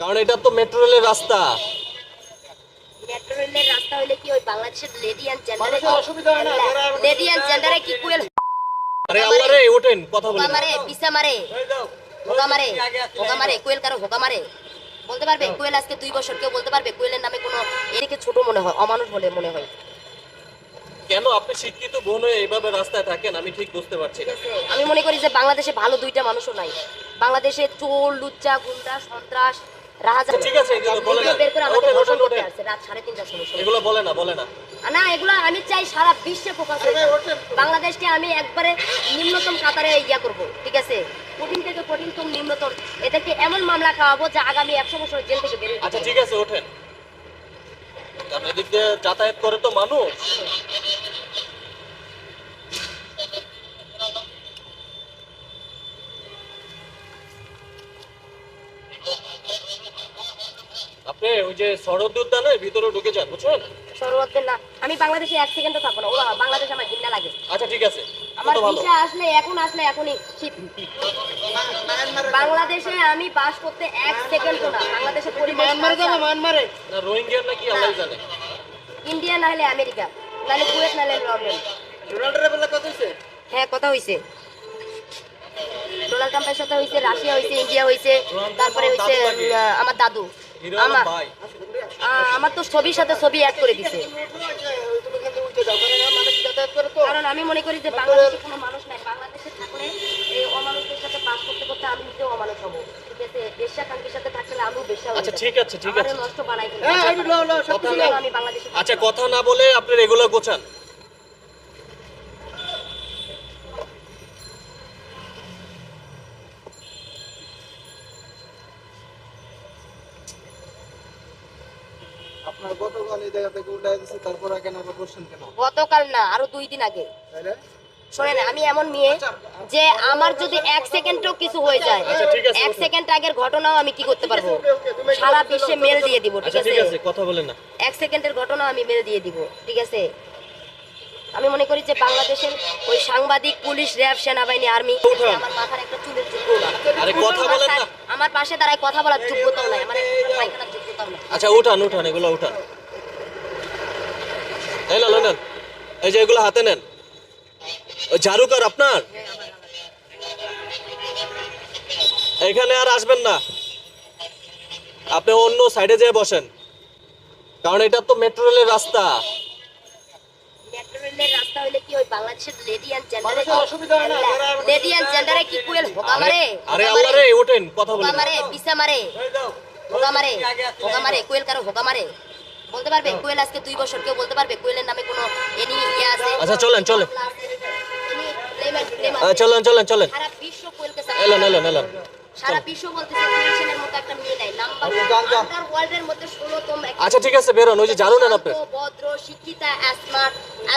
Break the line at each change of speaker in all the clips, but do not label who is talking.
কারণ এটা তো মেট্রো রেলের রাস্তা।
মেট্রো রেলের রাস্তা হইলে কি ওই বাংলাদেশের লেডি জেন্ডারে
অসুবিধা হয় না,
লেডি জেন্ডারে কি কুয়েল
আরে আল্লাহ রে ওঠেন কথা বলেন।
মারে পিসা মারে হোকা মারে হোকা মারে কোয়েল কারও হোকা মারে। বলতে পারবে কোয়েল আজকে দুই বছর কেউ বলতে পারবে কোয়েলের নামে কোনো এদিকে ছোট মনে হয় অমানুষ বলে মনে হয়।
কেন? আপনি শিক্ষিত বোন হয়ে এইভাবে রাস্তায় থাকেন আমি ঠিক বুঝতে পারছি না।
আমি মনে করি যে বাংলাদেশে ভালো দুইটা মানুষও নাই। বাংলাদেশে চোর লুচ্চা গুন্ডা সন্ত্রাস
ঠিক আছে, এগুলো বলে না।
বের করে আমাকে
ওঠেন,
করতে আসছে রাত সাড়ে তিনটার সময়। সময়।
এগুলো বলে না বলে না।
না এগুলো আমি চাই সারা বিশ্বে ফোকাস বাংলাদেশকে আমি একবারে নিম্নতম কাতারে ইয়া করব ঠিক আছে? কঠিন থেকে কঠিনতম নিম্নতম এদেরকে এমন মামলা খাওয়াবো যা আগামী একশো বছর জেল থেকে বেরিয়ে
আচ্ছা ঠিক আছে ওঠেন। কারণ এদিক দিয়ে যাতায়াত করে তো মানুষ। আপনি ওই যে শরৎ উদ্যানের ভিতরে ঢুকে যান বুঝছেন
সরোয়ারদের না আমি বাংলাদেশে এক সেকেন্ডও থাকব না ও বাংলাদেশ আমার ঘৃণা লাগে।
আচ্ছা ঠিক আছে।
আমার ভিসা আসলে এখন আসলে এখনই। বাংলাদেশে আমি বাস করতে এক সেকেন্ডও না বাংলাদেশে
মায়ানমারে যাবে মায়ানমারে।
না রোহিঙ্গিয়ার নাকি আল্লাহ জানে।
ইন্ডিয়া না হলে আমেরিকা নাহলে কুয়েত নাহলে লন্ডন। হ্যাঁ কথা হইছে। ডোনাল্ড ট্রাম্পের সাথে হইছে রাশিয়া হইছে ইন্ডিয়া হইছে তারপরে হইছে আমার দাদু। আমার
ভাই।
আহ, আমার তো ছবির সাথে ছবি অ্যাড করে দিছে।
কারণ
আমি মনে করি যে বাংলাদেশে কোনো মানুষ নাই। বাংলাদেশে থাকলে এই অমানুষদের সাথে বাস করতে করতে আমি নিজেও অমানুষ হব। ঠিক আছে? বেশ্যা সাথে থাকলে আমিও বেশ্যা
আচ্ছা ঠিক আছে ঠিক আছে।
নষ্ট বানাই।
হ্যাঁ
আমি বাংলাদেশে
আচ্ছা কথা না বলে আপনি রেগুলার গোছান।
আপনার গতকাল এই জায়গা থেকে তারপর কেন আবার বসছেন কেন?
গতকাল না আরও দুই দিন আগে।
তাইলে?
শোনেন আমি এমন মেয়ে যে আমার যদি এক সেকেন্ডও কিছু হয়ে যায়
আচ্ছা, ঠিক আছে,
এক সেকেন্ড আগের ঘটনাও আমি কি করতে পারব? সারা বিশ্বে মেল দিয়ে দিব ঠিক
আচ্ছা
আছে?
কথা বলেন না।
এক সেকেন্ডের ঘটনা আমি মেল দিয়ে দিব ঠিক আছে? আমি মনে করি যে বাংলাদেশের ওই সাংবাদিক পুলিশ র্যাব সেনাবাহিনী আর্মি আমার মাথার একটা চুলের যোগ্য না
আরে কথা বলেন না।
আমার পাশে দাঁড়ায় কথা বলার যোগ্যতাও নাই। আমার একটা পায়খানার যোগ্যতাও নাই
আচ্ছা উঠান উঠান এগুলো উঠান। এই না নেন। এই যে এগুলো হাতে নেন। ওই ঝাড়ুকার আপনার? এখানে আর আসবেন না। আপনি অন্য সাইডে যেয়ে বসেন। কারণ এটা তো মেট্রো রেলের রাস্তা। আরে আল্লাহ রে ওঠেন কথা
মারে পিসা মারে। হোকা মারে হোকা মারে কোয়েল কারও হোকা মারে। বলতে পারবে? কোয়েল আজকে দুই বছর কেউ বলতে পারবে? কোয়েলের নামে কোনো এনি ইয়ে আছে?
আচ্ছা, চলেন, চলেন। চলেন চলেন চলেন।
সারা বিশ্ব কোয়েলকে
এলেন এলেন এলেন
আচ্ছা,
আচ্ছা ঠিক আছে বেরোন। ওই যে ঝাড়ু নেন আপনি।
ভদ্র শিক্ষিতা স্মার্ট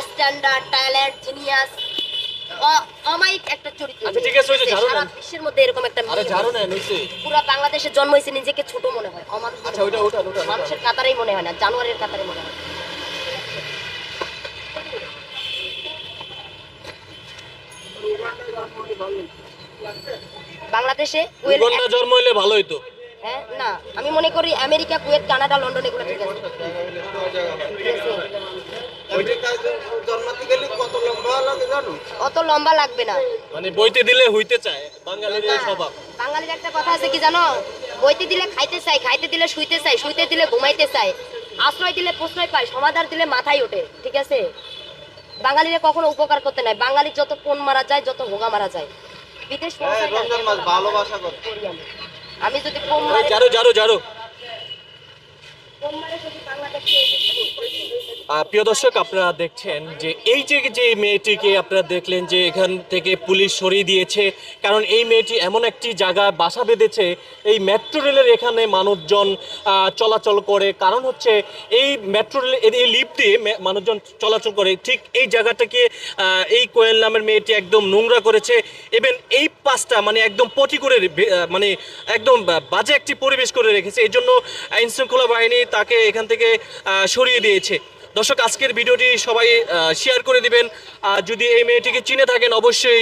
স্ট্যান্ডার্ড ট্যালেন্ট জিনিয়াস অমায়িক একটা চরিত্র
আচ্ছা, ঠিক আছে, ওই যে ঝাড়ু
সারা বিশ্বের মধ্যে এরকম একটা
আরে ঝাড়ু
পুরো বাংলাদেশে জন্ম হয়েছে নিজেকে ছোট মনে হয়। অমানুষ
আচ্ছা ওইটা।
মানুষের কাতারেই মনে হয় না জানুয়ারের কাতারে মনে হয়। বাংলাদেশে
ঘণ্টা জন্ম হইলে ভালো হইতো
হ্যাঁ না। আমি মনে করি আমেরিকা কুয়েত কানাডা লন্ডন এগুলো ঠিক আছে।
জন্মাতে গেলে
অত লম্বা লাগবে না।
মানে বইতে দিলে হইতে চায় বাঙালির এই স্বভাব।
বাঙালির একটা কথা আছে কি জানো? বইতে দিলে খাইতে চাই খাইতে দিলে শুইতে চাই শুইতে দিলে ঘুমাইতে চাই আশ্রয় দিলে প্রশ্রয় পায় সমাধান দিলে মাথায় ওঠে ঠিক আছে? বাঙালিরা কখনো উপকার করতে নাই। বাঙালির যত কোন মারা যায় যত হোগা মারা যায়। বিদেশ
মাস ভালোবাসা করি।
আমি। আমি যদি
কোন
মারে
ঝাড়ু ঝাড়ু ঝাড়ু
কম মারে যদি বাংলাদেশে
আহ, প্রিয় দর্শক, আপনারা দেখছেন যে এই যে যে মেয়েটিকে আপনারা দেখলেন যে এখান থেকে পুলিশ সরিয়ে দিয়েছে, কারণ এই মেয়েটি এমন একটি জায়গায় বাসা বেঁধেছে, এই মেট্রো রেলের এখানে মানুষজন চলাচল করে। কারণ হচ্ছে এই মেট্রো রেল, এই লিফট দিয়ে মানুষজন চলাচল করে। ঠিক এই জায়গাটাকে এই কোয়েল নামের মেয়েটি একদম নোংরা করেছে। এবং এই পাশটা মানে একদম পটি করে মানে একদম বাজে একটি পরিবেশ করে রেখেছে। এই জন্য আইন শৃঙ্খলা বাহিনী তাকে এখান থেকে সরিয়ে দিয়েছে। দর্শক, আজকের ভিডিওটি সবাই শেয়ার করে দিবেন। আর যদি এই মেয়েটিকে চিনে থাকেন, অবশ্যই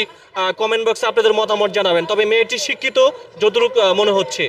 কমেন্ট বক্সে আপনাদের মতামত জানাবেন। তবে মেয়েটি শিক্ষিত, যতটুকু মনে হচ্ছে।